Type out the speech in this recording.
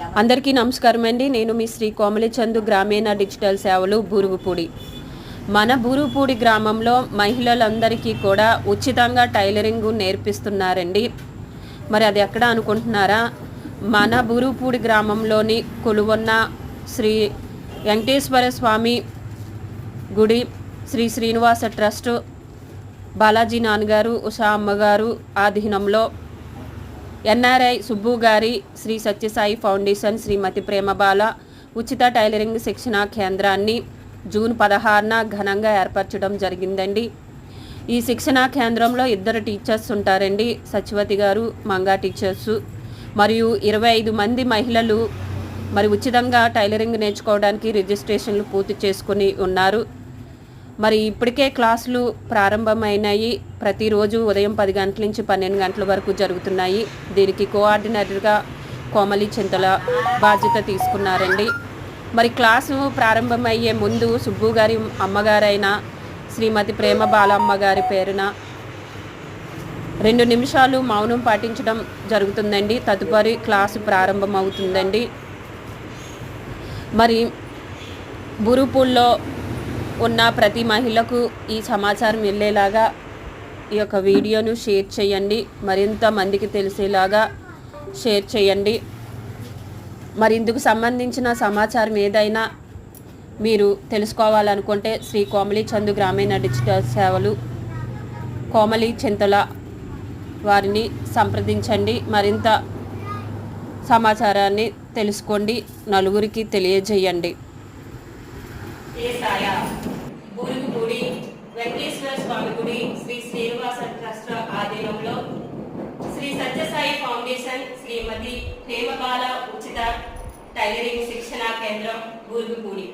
అందరికీ నమస్కారం అండి. నేను మీ శ్రీ కోమలిచందు గ్రామీణ డిజిటల్ సేవలు బూరుగుపూడి. మన బూరుగుపూడి గ్రామంలో మహిళలందరికీ కూడా ఉచితంగా టైలరింగ్ నేర్పిస్తున్నారండి. మరి అది ఎక్కడ అనుకుంటున్నారా? మన బూరుగుపూడి గ్రామంలోని కొలువన్న శ్రీ వెంకటేశ్వర స్వామి గుడి శ్రీ శ్రీనివాస ట్రస్ట్ బాలాజీ నాన్నగారు ఉషా అమ్మగారు ఆధీనంలో ఎన్ఆర్ఐ సుబ్బు గారి శ్రీ సత్యసాయి ఫౌండేషన్ శ్రీమతి ప్రేమబాల ఉచిత టైలరింగ్ శిక్షణా కేంద్రాన్ని జూన్ పదహారున ఘనంగా ఏర్పరచడం జరిగిందండి. ఈ శిక్షణా కేంద్రంలో ఇద్దరు టీచర్స్ ఉంటారండి. సత్యవతి గారు మంగా టీచర్స్. మరియు ఇరవై ఐదు మంది మహిళలు మరి ఉచితంగా టైలరింగ్ నేర్చుకోవడానికి రిజిస్ట్రేషన్లు పూర్తి చేసుకుని ఉన్నారు. మరి ఇప్పటికే క్లాసులు ప్రారంభమైనాయి. ప్రతిరోజు ఉదయం పది గంటల నుంచి పన్నెండు గంటల వరకు జరుగుతున్నాయి. దీనికి కోఆర్డినేటర్గా కోమలి చింతల బాధ్యత తీసుకున్నారండి. మరి క్లాసు ప్రారంభమయ్యే ముందు సుబ్బు గారి అమ్మగారైన శ్రీమతి ప్రేమ బాలమ్మ గారి పేరున రెండు నిమిషాలు మౌనం పాటించడం జరుగుతుందండి. తదుపరి క్లాసు ప్రారంభమవుతుందండి. మరి బురుపూల్లో ఉన్న ప్రతి మహిళకు ఈ సమాచారం వెళ్ళేలాగా ఈ యొక్క వీడియోను షేర్ చేయండి. మరింత మందికి తెలిసేలాగా షేర్ చేయండి. మరి ఇందుకు సంబంధించిన సమాచారం ఏదైనా మీరు తెలుసుకోవాలనుకుంటే శ్రీ కోమలి చందు గ్రామీణ డిజిటల్ సేవలు కోమలి చింతల వారిని సంప్రదించండి. మరింత సమాచారాన్ని తెలుసుకోండి. నలుగురికి తెలియజేయండి. ఏసాయ వెంకటేశ్వర స్వామి గుడి శ్రీ శ్రీనివాస ట్రస్ట్ ఆధీనంలో శ్రీ సత్యసాయి ఫౌండేషన్ శ్రీమతి ప్రేమబాల ఉచిత టైలరింగ్ శిక్షణా కేంద్రం బూరుగుపూడి